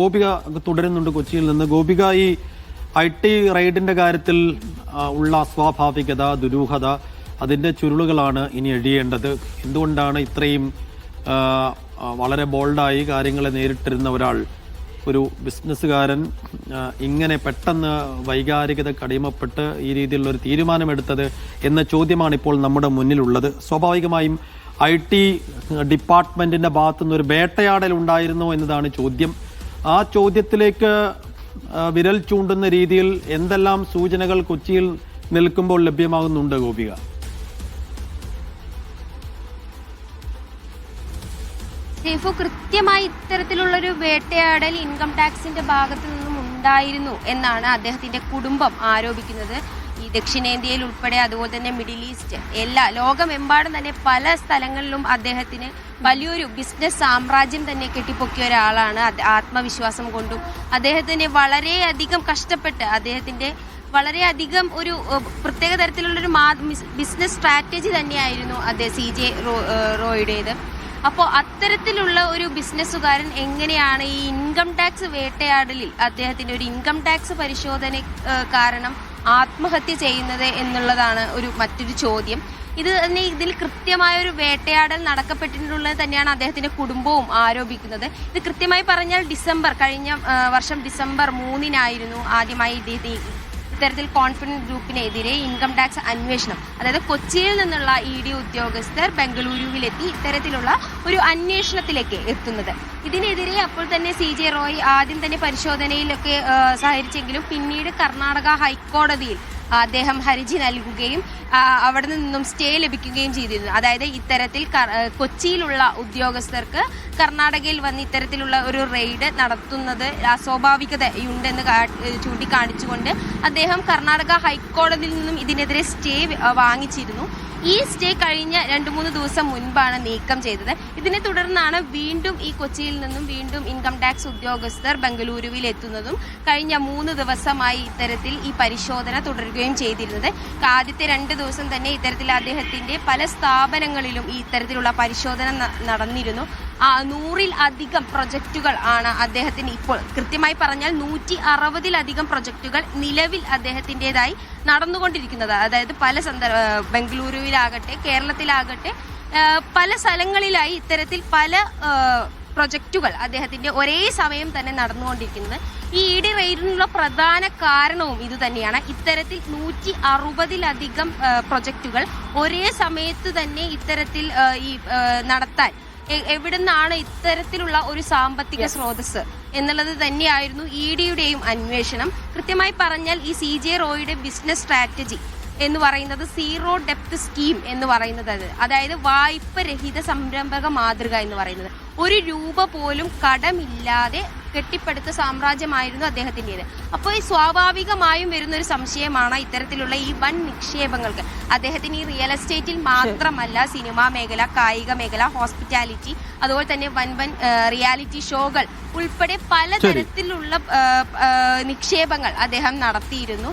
ഗോപിക തുടരുന്നുണ്ട് കൊച്ചിയിൽ നിന്ന്. ഗോപിക ഈ ഐ ടി റൈഡിന്റെ കാര്യത്തിൽ ഉള്ള അസ്വാഭാവികത ദുരൂഹത അതിന്റെ ചുരുളുകളാണ് ഇനി എഴിയേണ്ടത്. എന്തുകൊണ്ടാണ് ഇത്രയും വളരെ ബോൾഡായി കാര്യങ്ങളെ നേരിട്ടിരുന്ന ഒരാൾ ഒരു ബിസിനസ്സുകാരൻ ഇങ്ങനെ പെട്ടെന്ന് വൈകാരികത കടിമപ്പെട്ട് ഈ രീതിയിലുള്ള ഒരു തീരുമാനമെടുത്തത് എന്ന ചോദ്യമാണ് ഇപ്പോൾ നമ്മുടെ മുന്നിലുള്ളത്. സ്വാഭാവികമായും ഐ ടി ഡിപ്പാർട്ട്മെന്റിന്റെ ഭാഗത്തുനിന്ന് ഒരു വേട്ടയാടൽ ഉണ്ടായിരുന്നോ എന്നതാണ് ചോദ്യം. ആ ചോദ്യത്തിലേക്ക് വിരൽ ചൂണ്ടുന്ന രീതിയിൽ എന്തെല്ലാം സൂചനകൾ കൊച്ചിയിൽ നിൽക്കുമ്പോൾ ലഭ്യമാകുന്നുണ്ട് ഗോപിക? സേഫു കൃത്യമായി ഇത്തരത്തിലുള്ളൊരു വേട്ടയാടൽ ഇൻകം ടാക്സിന്റെ ഭാഗത്തു നിന്നും ഉണ്ടായിരുന്നു എന്നാണ് അദ്ദേഹത്തിന്റെ കുടുംബം ആരോപിക്കുന്നത്. ഈ ദക്ഷിണേന്ത്യയിൽ ഉൾപ്പെടെ അതുപോലെ തന്നെ മിഡിൽ ഈസ്റ്റ് എല്ലാ ലോകമെമ്പാടും തന്നെ പല സ്ഥലങ്ങളിലും അദ്ദേഹത്തിന് വലിയൊരു ബിസിനസ് സാമ്രാജ്യം തന്നെ കെട്ടിപ്പൊക്കിയ ഒരാളാണ്. ആത്മവിശ്വാസം കൊണ്ടും അദ്ദേഹത്തിന് വളരെയധികം കഷ്ടപ്പെട്ട് അദ്ദേഹത്തിന്റെ വളരെയധികം ഒരു പ്രത്യേക തരത്തിലുള്ളൊരു ബിസിനസ് സ്ട്രാറ്റജി തന്നെയായിരുന്നു അദ്ദേഹം സി ജെ റോയുടേത്. അപ്പോൾ അത്തരത്തിലുള്ള ഒരു ബിസിനസ്സുകാരൻ എങ്ങനെയാണ് ഈ ഇൻകം ടാക്സ് വേട്ടയാടലിൽ അദ്ദേഹത്തിന്റെ ഒരു ഇൻകം ടാക്സ് പരിശോധന കാരണം ആത്മഹത്യ ചെയ്യുന്നത് എന്നുള്ളതാണ് ഒരു മറ്റൊരു ചോദ്യം. ഇത് തന്നെ ഇതിൽ കൃത്യമായ ഒരു വേട്ടയാടൽ നടക്കപ്പെട്ടിട്ടുള്ളത് തന്നെയാണ് അദ്ദേഹത്തിന്റെ കുടുംബവും ആരോപിക്കുന്നത്. ഇത് കൃത്യമായി പറഞ്ഞാൽ ഡിസംബർ കഴിഞ്ഞ വർഷം ഡിസംബർ മൂന്നിനായിരുന്നു ആദ്യമായി ഇദ്ദേഹത്തെ ഇത്തരത്തിൽ കോൺഫിഡൻസ് ഗ്രൂപ്പിനെതിരെ ഇൻകം ടാക്സ് അന്വേഷണം. അതായത് കൊച്ചിയിൽ നിന്നുള്ള ഇ ഡി ഉദ്യോഗസ്ഥർ ബംഗളൂരുവിലെത്തി ഇത്തരത്തിലുള്ള ഒരു അന്വേഷണത്തിലേക്ക് എത്തുന്നത്. ഇതിനെതിരെ അപ്പോൾ തന്നെ സി ജെ റോയ് ആദ്യം തന്നെ പരിശോധനയിലൊക്കെ സഹകരിച്ചെങ്കിലും പിന്നീട് കർണാടക ഹൈക്കോടതിയിൽ അദ്ദേഹം ഹർജി നൽകുകയും അവിടെ നിന്നും സ്റ്റേ ലഭിക്കുകയും ചെയ്തിരുന്നു. അതായത് ഇത്തരത്തിൽ കൊച്ചിയിലുള്ള ഉദ്യോഗസ്ഥർക്ക് കർണാടകയിൽ വന്ന് ഇത്തരത്തിലുള്ള ഒരു റെയ്ഡ് നടത്തുന്നത് അസ്വാഭാവികതയുണ്ടെന്ന് ചൂണ്ടിക്കാണിച്ചുകൊണ്ട് അദ്ദേഹം കർണാടക ഹൈക്കോടതിയിൽ നിന്നും ഇതിനെതിരെ സ്റ്റേ വാങ്ങിച്ചിരുന്നു. ഈ സ്റ്റേ കഴിഞ്ഞ രണ്ടു മൂന്ന് ദിവസം മുൻപാണ് നീക്കം ചെയ്തത്. ഇതിനെ തുടർന്നാണ് വീണ്ടും ഈ കൊച്ചിയിൽ നിന്നും വീണ്ടും ഇൻകം ടാക്സ് ഉദ്യോഗസ്ഥർ ബംഗളൂരുവിൽ എത്തുന്നതും കഴിഞ്ഞ മൂന്ന് ദിവസമായി ഇത്തരത്തിൽ ഈ പരിശോധന തുടരുകയും ചെയ്തിരുന്നത്. ആദ്യത്തെ രണ്ട് ദിവസം തന്നെ ഇത്തരത്തിൽ അദ്ദേഹത്തിന്റെ പല സ്ഥാപനങ്ങളിലും ഈ ഇത്തരത്തിലുള്ള പരിശോധന നടന്നിരുന്നു. നൂറിൽ അധികം പ്രൊജക്റ്റുകൾ ആണ് അദ്ദേഹത്തിന് ഇപ്പോൾ കൃത്യമായി പറഞ്ഞാൽ നൂറ്റി അറുപതിലധികം പ്രൊജക്റ്റുകൾ നിലവിൽ അദ്ദേഹത്തിന്റെതായി നടന്നുകൊണ്ടിരിക്കുന്നത്. അതായത് പല സന്ദർഭ ബംഗളൂരുവിലാകട്ടെ കേരളത്തിലാകട്ടെ പല സ്ഥലങ്ങളിലായി ഇത്തരത്തിൽ പല പ്രൊജക്റ്റുകൾ അദ്ദേഹത്തിന്റെ ഒരേ സമയം തന്നെ നടന്നുകൊണ്ടിരിക്കുന്നത്. ഈ ഇ ഡി റെയ്ഡിനുള്ള പ്രധാന കാരണവും ഇത് തന്നെയാണ്. ഇത്തരത്തിൽ നൂറ്റി അറുപതിലധികം പ്രൊജക്റ്റുകൾ ഒരേ സമയത്ത് തന്നെ ഇത്തരത്തിൽ ഈ നടത്താൻ എവിടുന്നാണ് ഇത്തരത്തിലുള്ള ഒരു സാമ്പത്തിക സ്രോതസ് എന്നുള്ളത് തന്നെയായിരുന്നു ഇ ഡിയുടെയും അന്വേഷണം. കൃത്യമായി പറഞ്ഞാൽ ഈ സി ജെ റോയുടെ ബിസിനസ് സ്ട്രാറ്റജി എന്ന് പറയുന്നത് സീറോ ഡെപ്ത് സ്കീം എന്ന് പറയുന്നത് അതായത് വായ്പ രഹിത സംരംഭക മാതൃക എന്ന് പറയുന്നത്. ഒരു രൂപ പോലും കടമില്ലാതെ കെട്ടിപ്പടുത്ത സാമ്രാജ്യമായിരുന്നു അദ്ദേഹത്തിന്റെത്. അപ്പോൾ ഈ സ്വാഭാവികമായും വരുന്ന ഒരു സംശയമാണ് ഇത്തരത്തിലുള്ള ഈ വൻ നിക്ഷേപങ്ങൾക്ക്. അദ്ദേഹത്തിന് ഈ റിയൽ എസ്റ്റേറ്റിൽ മാത്രമല്ല സിനിമാ മേഖല കായിക മേഖല ഹോസ്പിറ്റാലിറ്റി അതുപോലെ തന്നെ വൻ വൻ റിയാലിറ്റി ഷോകൾ ഉൾപ്പെടെ പലതരത്തിലുള്ള നിക്ഷേപങ്ങൾ അദ്ദേഹം നടത്തിയിരുന്നു.